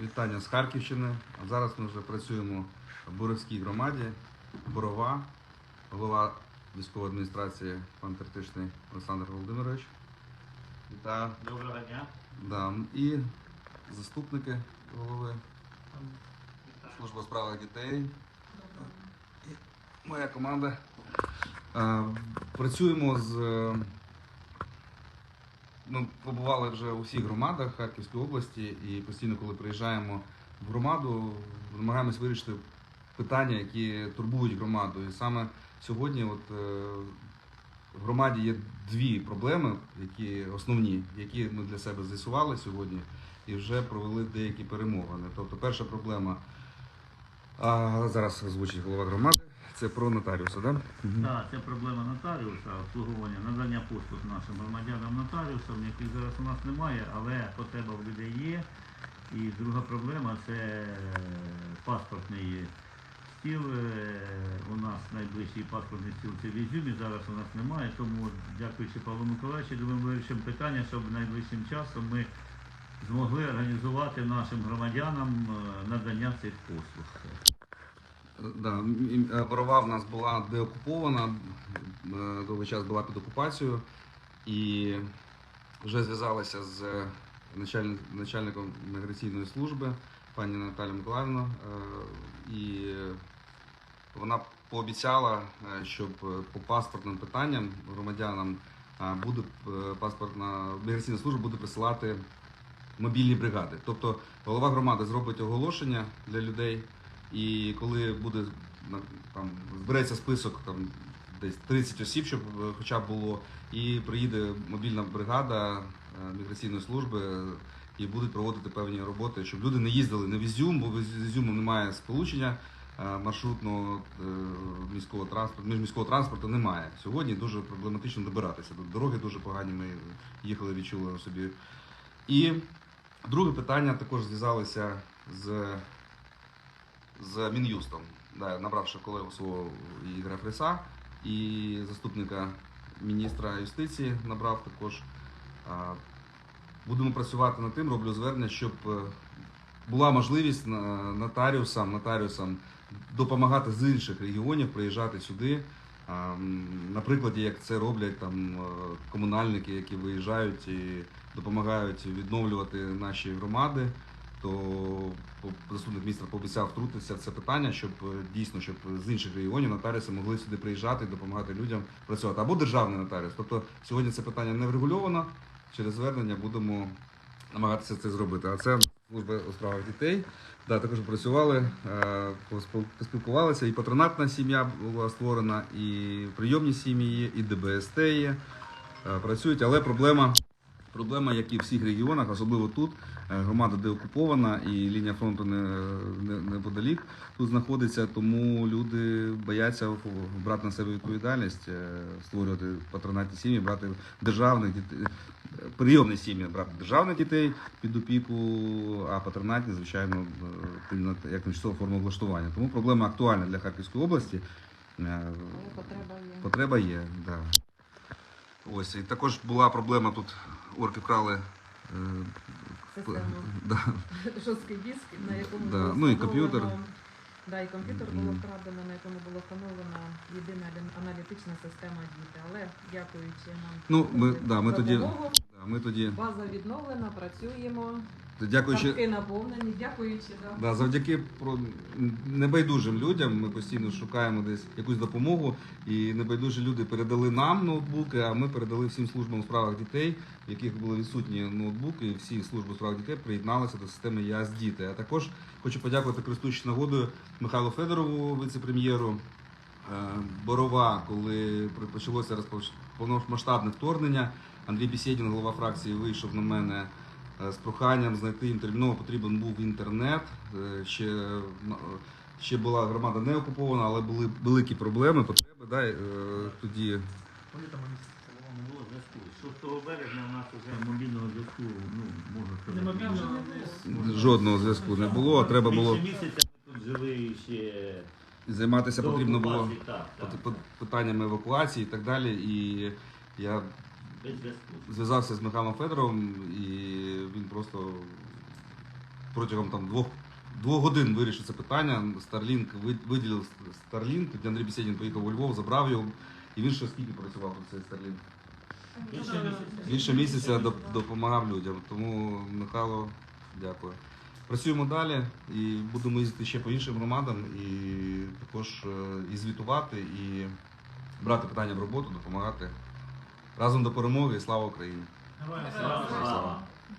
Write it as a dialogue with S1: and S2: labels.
S1: Вітання з Харківщини. А зараз ми вже працюємо в Боровській громаді. Борова, голова військової адміністрації пан Тертишний Олександр Володимирович. Та,
S2: Доброго дня.
S1: да, і заступники голови служба у справах дітей. І моя команда. Е, Працюємо з. Ми побували вже у всіх громадах Харківської області і постійно, коли приїжджаємо в громаду, намагаємось вирішити питання, які турбують громаду. І саме сьогодні, от е, в громаді є дві проблеми, які основні, які ми для себе з'ясували сьогодні і вже провели деякі перемовини. Тобто, перша проблема зараз озвучить голова громади. Це про нотаріуса, да? Мгм.
S2: Так, це проблема нотаріуса, обслуговування, надання послуг нашим громадянам нотаріусам, яких зараз у нас немає, але потреба в людей є. І друга проблема це е, паспортний стіл. Е, У нас найближчий паспортний стіл це в Ізюмі, зараз у нас немає, тому дякуючи Павлу Миколаївичу, думаю, ми вирішимо питання, щоб найближчим часом ми змогли організувати нашим громадянам е, надання цих послуг.
S1: Да, м- е, Борова в нас була деокупована, е, довгий час була під окупацією і вже зв'язалися з начальник- начальником міграційної служби пані Наталією Миколаївною, е, і вона пообіцяла, е, по паспортним питанням громадянам буде паспортна міграційна служба буде присилати мобільні бригади. Тобто голова громади зробить оголошення для людей. І коли буде на- там збереться список там десь 30 осіб, щоб е, хоча б було, і приїде мобільна бригада е, міграційної служби і будуть проводити певні роботи, щоб люди не їздили не в бо з Ізюмом немає сполучення е, маршрутного міського транспорту, міжміського транспорту немає. Сьогодні дуже проблематично добиратися. Дороги дуже погані. Ми їхали, відчули собі. І друге питання також зв'язалися з з Мін'юстом, да, набравши колегу свого Ігоря Фриса і заступника міністра юстиції набрав також. Будемо працювати над тим, роблю звернення, щоб е, була можливість нотаріусам, нотаріусам допомагати з інших регіонів приїжджати сюди. А, м, На прикладі, як це роблять там е, комунальники, які виїжджають і допомагають відновлювати наші громади то заступник міністра пообіцяв втрутитися в це питання, щоб е, дійсно, щоб з інших регіонів нотаріуси могли сюди приїжджати і допомагати людям працювати. Або державний нотаріус. Тобто сьогодні це питання не врегульовано. Через звернення будемо намагатися це зробити. А це служба у справах дітей. Да, також працювали, е, поспілкувалися. І патронатна сім'я була створена, і прийомні сім'ї і ДБСТ є. Е, Працюють, але проблема Проблема, як і в всіх регіонах, особливо тут, е, громада деокупована і лінія фронту не, не, неподалік тут знаходиться, тому люди бояться брати на себе відповідальність, е, створювати патронатні сім'ї, брати державних дітей, е, прийомні сім'ї, брати державних дітей під опіку, а патронатні, звичайно, як тимчасова форма влаштування. Тому проблема актуальна для Харківської області.
S3: Потреба є.
S1: Потреба є, да. Ось, і також була проблема тут. Орки вкрали. е, Да,
S3: Жорсткий диск, на якому
S1: Да,
S3: було
S1: ну і комп'ютер.
S3: Да, і комп'ютер було вкрадено, на якому була встановлена єдина аналітична система діти. Але дякуючи нам
S1: Ну, ми- да, ми тоді-
S3: допомогу,
S1: да, ми тоді,
S3: база відновлена, працюємо,
S1: дякуючи,
S3: наповнені, дякуючи. Да.
S1: да, завдяки про небайдужим людям, ми постійно шукаємо десь якусь допомогу, і небайдужі люди передали нам ноутбуки, а ми передали всім службам у справах дітей, в яких були відсутні ноутбуки, і всі служби у справах дітей приєдналися до системи ЯС Діти. А також хочу подякувати, користуючись нагодою, Михайлу Федорову, віце-прем'єру. Е, Борова, коли почалося розпоч- повномасштабне вторгнення, Андрій Бісєдін, голова фракції, вийшов на мене е, з проханням знайти їм терміново потрібен був інтернет. Е, Ще, ну, е, ще була громада не окупована, але були великі проблеми, потреби. Да, е, тоді
S2: Не було зв'язку. 6 березня у нас вже мобільного зв'язку, ну, можна сказати.
S4: Не мобільного,
S1: жодного зв'язку не було. а Треба було
S2: Більше місяця ми тут жили ще
S1: займатися потрібно було
S2: так, так,
S1: пит- пит- питаннями евакуації і так далі. І я
S2: без зв'язку.
S1: зв'язався з Михайлом Федоровим, і він просто протягом там двох, двох годин вирішив це питання. Ви- виділив тоді Андрій Бесєдін поїхав у Львов, забрав його. І він ще скільки працював про цей?
S2: Більше місяця.
S1: Більше місяця допомагав людям. Тому Михайло, дякую. Працюємо далі і будемо їздити ще по іншим громадам і також е, і звітувати, і брати питання в роботу, допомагати. Разом до перемоги і слава Україні!
S2: Героям слава!